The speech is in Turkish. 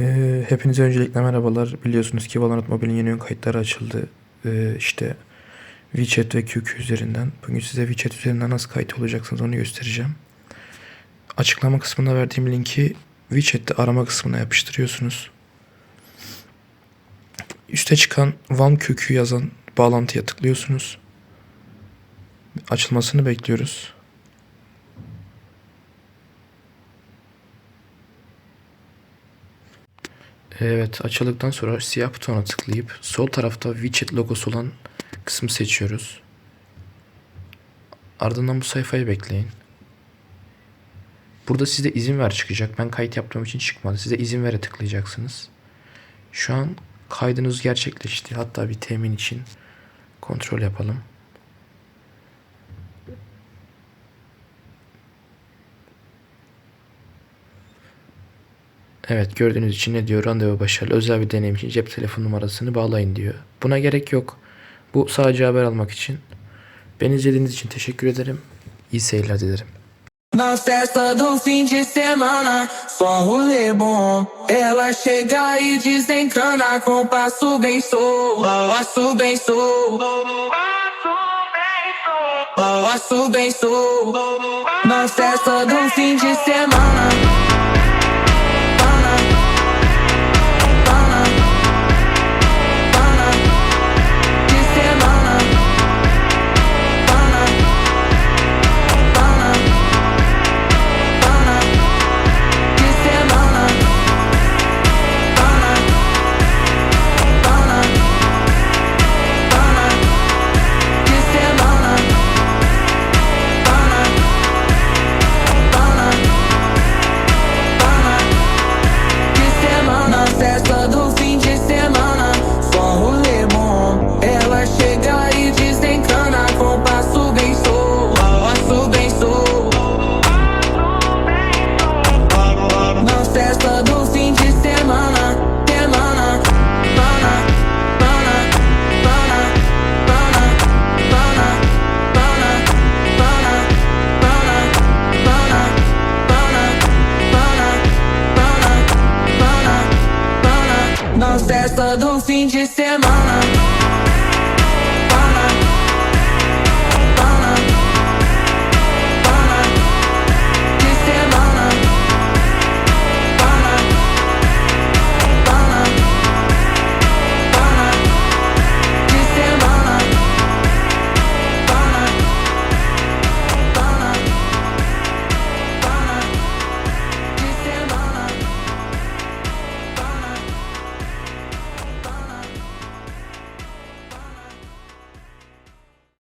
Ee, hepinize öncelikle merhabalar. Biliyorsunuz ki Valorant Mobile'in yeni ön kayıtları açıldı. Ee, işte WeChat ve QQ üzerinden. Bugün size WeChat üzerinden nasıl kayıt olacaksınız onu göstereceğim. Açıklama kısmına verdiğim linki WeChat'te arama kısmına yapıştırıyorsunuz. Üste çıkan One QQ yazan bağlantıya tıklıyorsunuz. Açılmasını bekliyoruz. Evet açıldıktan sonra siyah butona tıklayıp sol tarafta widget logosu olan kısmı seçiyoruz. Ardından bu sayfayı bekleyin. Burada size izin ver çıkacak. Ben kayıt yaptığım için çıkmadı. Size izin vere tıklayacaksınız. Şu an kaydınız gerçekleşti. Hatta bir temin için kontrol yapalım. Evet gördüğünüz için ne diyor? Randevu başarılı. Özel bir deneyim için cep telefon numarasını bağlayın diyor. Buna gerek yok. Bu sadece haber almak için. Beni izlediğiniz için teşekkür ederim. İyi seyirler dilerim. Festa do fim de semana, só rolê bom. Ela chega e desencana com passo bem sou, passo bem sou. Passo bem. Na festa do fim de semana. festa do fim de semana.